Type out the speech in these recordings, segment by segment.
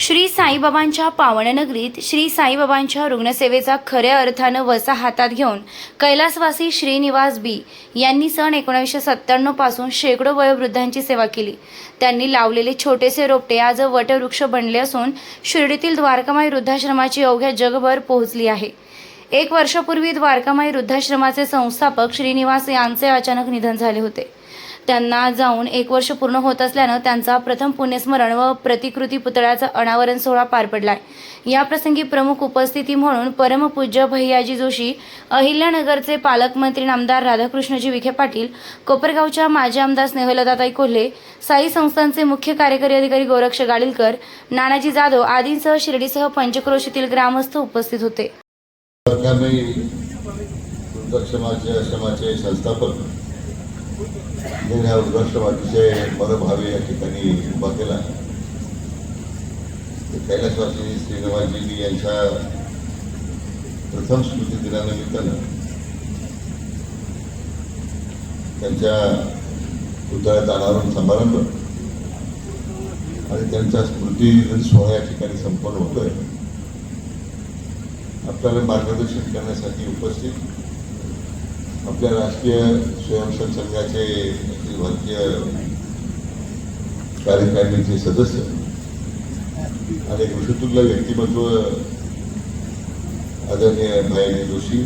श्री साईबाबांच्या पावननगरीत श्री साईबाबांच्या रुग्णसेवेचा खऱ्या अर्थानं वसा हातात घेऊन कैलासवासी श्रीनिवास बी यांनी सन एकोणीसशे सत्त्याण्णवपासून शेकडो वयोवृद्धांची सेवा केली. त्यांनी लावलेले छोटेसे रोपटे आज वटवृक्ष बनले असून शिर्डीतील द्वारकामाई वृद्धाश्रमाची अवघ्या जगभर पोहोचली आहे. एक वर्षापूर्वी द्वारकामाई वृद्धाश्रमाचे संस्थापक श्रीनिवास यांचे अचानक निधन झाले होते. त्यांना जाऊन एक वर्ष पूर्ण होत असल्यानं त्यांचा प्रथम पुण्यस्मरण व प्रतिकृती पुतळ्याचा अनावरण सोहळा पार पडलाय. या प्रसंगी प्रमुख उपस्थिती म्हणून परमपूज्य भैयाजी जोशी अहिल्यानगरचे पालकमंत्री नामदार राधाकृष्णजी विखे पाटील कोपरगावच्या माजी आमदार स्नेहलताताई कोल्हे साई संस्थांचे मुख्य कार्यकारी अधिकारी गोरक्ष गाडीलकर नानाजी जाधव आदींसह शिर्डीसह पंचक्रोशीतील ग्रामस्थ उपस्थित होते. सरकारने संस्थापक ज्यांनी हा वृद्धाश्रम अतिशय मनभावे या ठिकाणी उभा केला. कैलासवासी श्रीनिवासजी यांच्या प्रथम स्मृती दिनानिमित्तानं त्यांच्या पुतळ्यात अनावरण समारंभ आणि त्यांचा स्मृती दिन सोहळा या ठिकाणी संपन्न होतोय. आपल्याला मार्गदर्शन करण्यासाठी उपस्थित आपल्या राष्ट्रीय स्वयंसेवक संघाचे भारतीय कार्यकारिणीचे सदस्य. आणि एक व्यक्तिमत्व आदरणीय भाई जोशी.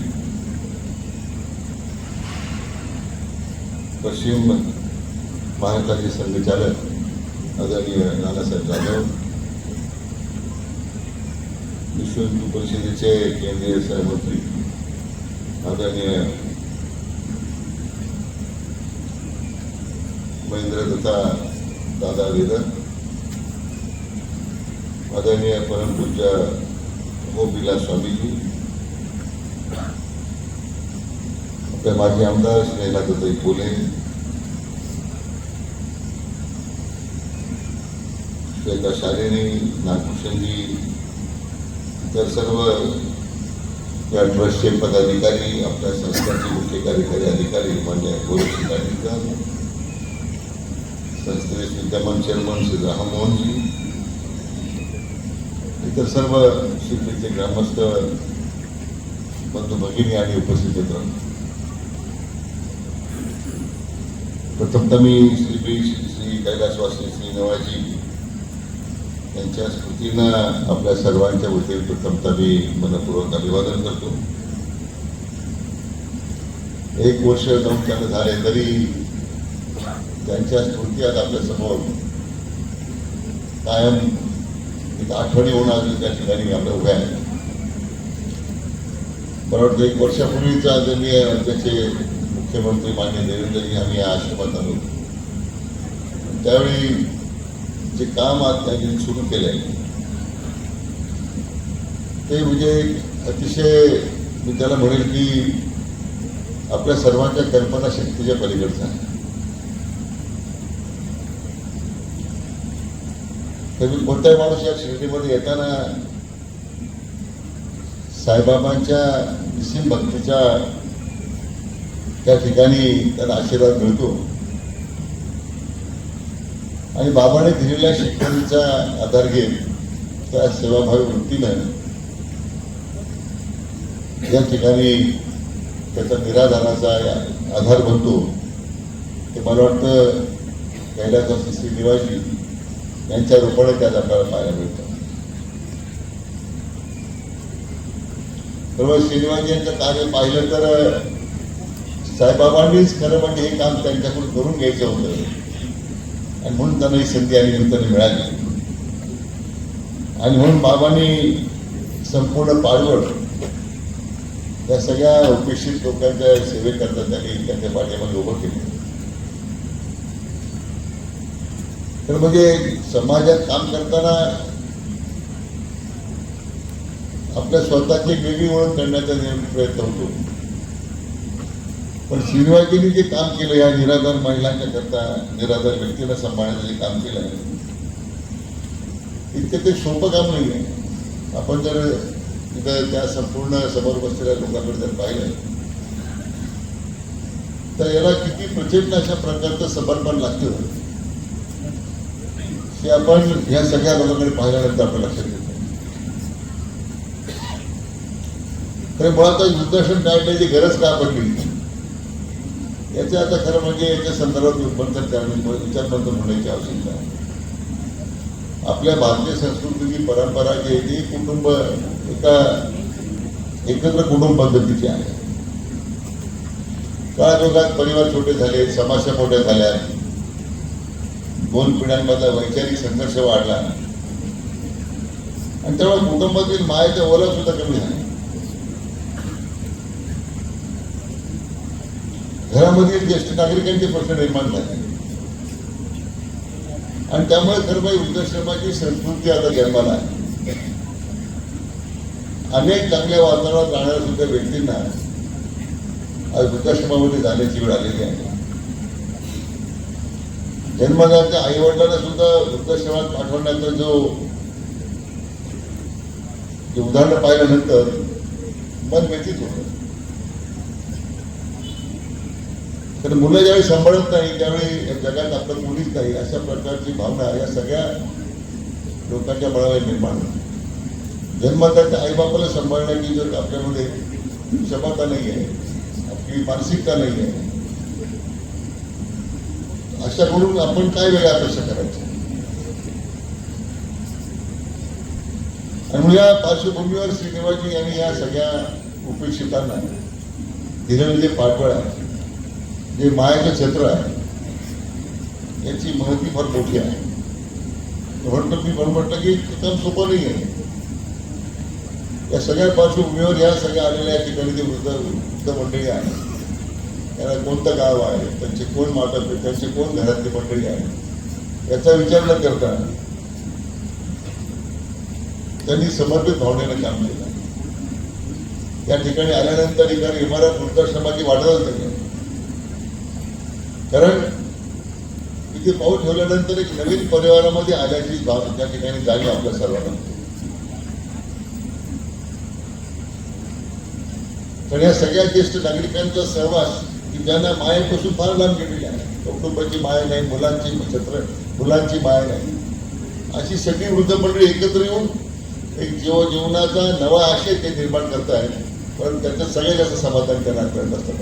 पश्चिम महाराष्ट्राचे संघचालक आदरणीय नानासाहेब जाधव. विश्व हिंदू परिषदेचे केंद्रीय सहमंत्री आदरणीय महेंद्रदत्ता दादा वेदर आदरणीय परमपूज्य गोपिला स्वामीजी आपल्या माजी आमदार स्नेहला दत्ताई कोले श्वेता शालिनी नागभूषणजी इतर सर्व या ट्रस्टचे पदाधिकारी आपल्या संस्थांचे मुख्य कार्यकारी अधिकारी मान्य गोरक्षी गाडीकर संस्थेचे विद्यमान चेअरमन श्री राममोहनजी इतर सर्व शिर्डीचे ग्रामस्थ बंधू भगिनी आणि उपस्थित येतात प्रथमतः मी श्री बी श्री कैलासवासी श्री नवाजी यांच्या स्मृतींना आपल्या सर्वांच्या वतीने प्रथमतः मी मनपूर्वक अभिवादन करतो. एक वर्ष नऊ त्यांना झाले तरी त्यांच्या स्मृती आज आपल्यासमोर कायम एक आठवणी होऊन आज त्या ठिकाणी आपल्या उभ्या आहेत. मला वाटतं एक वर्षापूर्वीचा आदरणीय राज्याचे मुख्यमंत्री मान्य देवेंद्रजी आम्ही या आश्रमात आलो. त्यावेळी जे काम आज त्यांनी सुरू केलंय ते म्हणजे अतिशय मी त्याला म्हणेल की आपल्या सर्वांच्या कल्पना शक्तीच्या पलीकडचं आहे. तरी कोणताही माणूस या शिर्डीमध्ये येताना साईबाबांच्या निसीम भक्तीच्या त्या ठिकाणी त्याला आशीर्वाद मिळतो. आणि बाबाने दिलेल्या शिकवणीचा आधार घेत त्या सेवाभावी वृत्तीनं या ठिकाणी त्याचा निराधाराचा आधार बनतो. ते मला वाटतं कैलासवासी श्री यांच्या रूपाने त्यात आपल्याला पाहायला मिळतं. सर्व श्रीनिवाजी यांचं कार्य पाहिलं तर साईबाबांनीच खरं म्हणजे हे काम त्यांच्याकडून करून घ्यायचं होतं. आणि म्हणून त्यांना ही संधी आणि नंतर मिळाली. आणि म्हणून बाबांनी संपूर्ण पाडवड त्या सगळ्या उपेक्षित लोकांच्या सेवेकरता त्यांनी त्यांच्या पाठीमागे उभं केलं. तर म्हणजे समाजात काम करताना आपल्या स्वतःची वेगळी ओळख करण्याचा प्रयत्न होतो. पण श्रीनिवाजींनी जे काम केलं या निराधार महिलांच्या करता निराधार व्यक्तीला सांभाळण्याचं जे काम केलं आहे इतकं ते सोपं काम नाही आहे. आपण जर तिथं त्या संपूर्ण समोर बसलेल्या लोकांकडे जर पाहिलं तर याला किती प्रचंड अशा प्रकारचं समर्पण लागतं. ते आपण या सगळ्या लोकांकडे पाहिल्यानंतर आपल्या लक्षात येतं खरं मुळात वृद्धाश्रम काढण्याची गरज का पडली? याचे आता खरं म्हणजे याच्या संदर्भात रूपांतर करणे विचारमंथन होण्याची आवश्यकता आहे. आपल्या भारतीय संस्कृतीची परंपरा जी आहे ती कुटुंब एका एकत्र कुटुंब पद्धतीची आहे. काळायोगात परिवार छोटे झाले समस्या मोठ्या झाल्या. दोन पिढ्यांमधला वैचारिक संघर्ष वाढला. आणि त्यामुळे कुटुंबातील मायाच्या ओला सुद्धा कमी झाला. घरामधील ज्येष्ठ नागरिकांचे प्रश्न निर्माण झाले. आणि त्यामुळे खरं वृद्धाश्रमाची संस्कृती आता जन्माला आहे. अनेक चांगल्या वातावरणात राहणाऱ्या सुद्धा व्यक्तींना आज वृद्धाश्रमामध्ये जाण्याची वेळ आलेली आहे. जन्मदात्या आई वडिलांना सुद्धा वृद्धाश्रमात पाठवण्याचा जो उदाहरण पाहिल्यानंतर मन व्यतीत होतं. तर मुलं ज्यावेळी सांभाळत नाही त्यावेळी या जगात आपलं मुलीच नाही अशा प्रकारची भावना या सगळ्या लोकांच्या बळावर निर्माण होते. जन्मदात्या आई सांभाळण्याची जर आपल्यामध्ये क्षमता नाही आहे आपली मानसिकता नाही आहे अशा करून आपण काय वेगळ्या अपेक्षा करायच्या आणि या पार्श्वभूमीवर श्रीनिवाजी यांनी या सगळ्या उपेक्षितांना दिलेलं जे पाठबळ आहे जे मायाचं क्षेत्र आहे याची महती फार मोठी आहे. म्हणतो मी म्हणून म्हटलं की ते काम सोपं नाही आहे. या सगळ्या पार्श्वभूमीवर या सगळ्या आलेल्या या ठिकाणी जे वृद्ध वृद्ध मंडळी आहे त्यांना कोणतं गाव आहे? त्यांचे कोण माता त्यांचे कोण घरातली मंडळी आहे? याचा विचार न करता त्यांनी समर्पित भावनेनं काम केलं. त्या ठिकाणी आल्यानंतर एखादी इमारत वृद्धाश्रमाची वाढतच नाही कारण तिथे पाऊल ठेवल्यानंतर एक नवीन परिवारामध्ये आल्याची भाव त्या ठिकाणी जाणीव आपल्या सर्वांना तर या सगळ्या ज्येष्ठ नागरिकांचा सहवास की ज्यांना मायेपासून फार लांब गेलेली आहे. कौटुंबाची माया नाही मुलांची छत्र मुलांची माया नाही. अशी सगळी वृद्ध मंडळी एकत्र येऊन एक जीव जीवनाचा नवा आशय ते निर्माण करत आहेत पण त्याचं सगळ्यात जास्त समाधान त्यांना करत असतं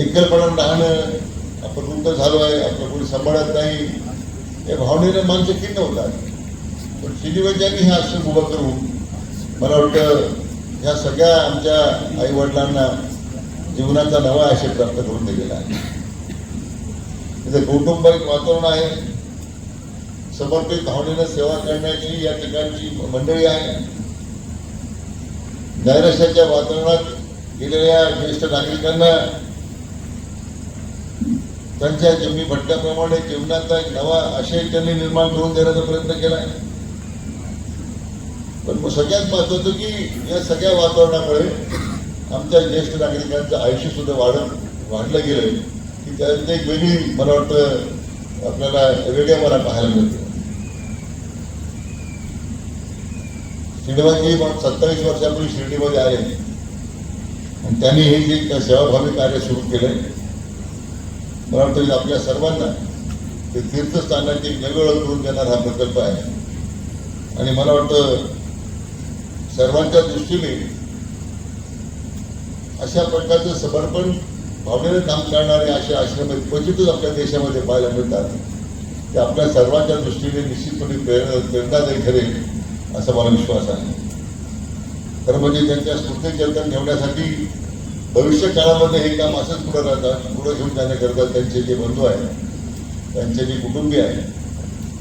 एकलपणा राहणं आपण वृद्ध झालो आहे आपलं कोणी सांभाळत नाही या भावनेने माणसं खिन्न होतात. पण श्रीनिवाजांनी हे आश्रम उभं करून मला वाटतं ह्या सगळ्या आमच्या आई वडिलांना जीवनाचा नवा आशय प्राप्त करून दिलेला आहे. तिथे कौटुंबिक वातावरण आहे. समर्पित भावनेनं सेवा करण्याची या ठिकाणची मंडळी आहे. नैराश्याच्या वातावरणात गेलेल्या ज्येष्ठ नागरिकांना त्यांच्या जीवनी भटक्याप्रमाणे जीवनाचा एक नवा आशय त्यांनी निर्माण करून देण्याचा प्रयत्न केला आहे. पण मग सगळ्यात महत्वाचं की या सगळ्या वातावरणामुळे आमच्या ज्येष्ठ नागरिकांचं आयुष्य सुद्धा वाढत वाढलं गेलं की त्यात एक वेगळी मला वाटतं आपल्याला वेगळ्या मला पाहायला मिळते. शिर्डीबाजी मग सत्तावीस वर्षापूर्वी शिर्डीमध्ये आले. आणि त्यांनी हे जे सेवाभावी कार्य सुरू केलं मला वाटतं की आपल्या सर्वांना ते तीर्थस्थानाची एक करून देणारा हा प्रकल्प आहे. आणि मला वाटतं सर्वांच्या दृष्टीने अशा प्रकारचं समर्पण भावनेनं काम करणारे असे आश्रम क्वचितच आपल्या देशामध्ये पाहायला मिळतात. ते आपल्या सर्वांच्या दृष्टीने निश्चितपणे प्रेरणा प्रेरणादायी ठरेल असा मला विश्वास आहे. खरं म्हणजे त्यांच्या स्मृतीचेतन ठेवण्यासाठी भविष्य काळामध्ये हे काम असंच पुढे राहतात पुढे घेऊन जाण्याकरता त्यांचे जे बंधू आहेत त्यांचे जे कुटुंबीय आहेत.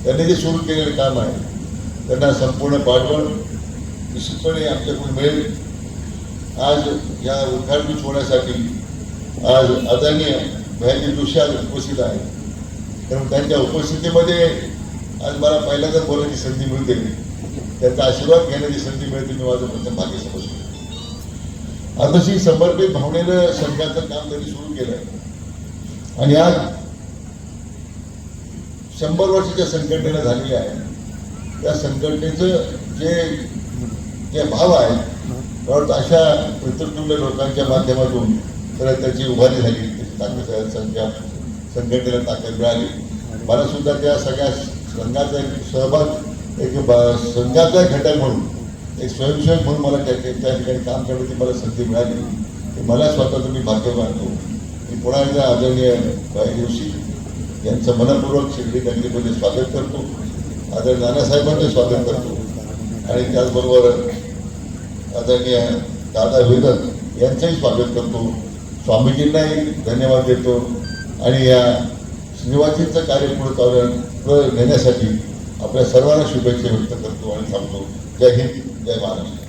त्यांनी जे सुरू केलेलं काम आहे त्यांना संपूर्ण पाठवण निश्चितपणे आमच्याकडून मिळेल. आज या उद्घाटन होण्यासाठी आज आदरणीय भयाजी जोशी आज उपस्थित आहे कारण त्यांच्या उपस्थितीमध्ये आज मला पहिल्यांदा बोलायची संधी मिळते. त्यांचा आशीर्वाद घेण्याची संधी मिळते मी माझं प्रथम भाग्य समजतो. अतशी समर्पित भावनेनं संघाचं काम त्यांनी सुरू केलंय. आणि आज शंभर वर्षाच्या संघटनेला झालेल्या आहे त्या संघटनेचं जे जे भाव आहे वाटतं अशा पितृतुल्य लोकांच्या माध्यमातून तर त्याची उभारी झाली त्याची ताकद संख्या संघटनेला ताकद मिळाली. मला सुद्धा त्या सगळ्या संघाचा एक सहभाग एक संघाचा घटक म्हणून एक स्वयंसेवक म्हणून मला त्या त्या ठिकाणी काम करण्याची मला संधी मिळाली. मला स्वतःचं मी भाग्य मानतो. मी पुन्हा एकदा आदरणीय भाई जोशी यांचं मनपूर्वक शिर्डी कॅन्टीमध्ये स्वागत करतो. आदर नानासाहेबांचं स्वागत करतो. आणि त्याचबरोबर आदरणीय दादा वेदक यांचंही स्वागत करतो. स्वामीजींनाही धन्यवाद देतो. आणि या श्रीनिवासींचं कार्य पुढे चालू पुढे नेण्यासाठी आपल्या सर्वांना शुभेच्छा व्यक्त करतो आणि थांबतो जय हिंद जय महाराष्ट्र.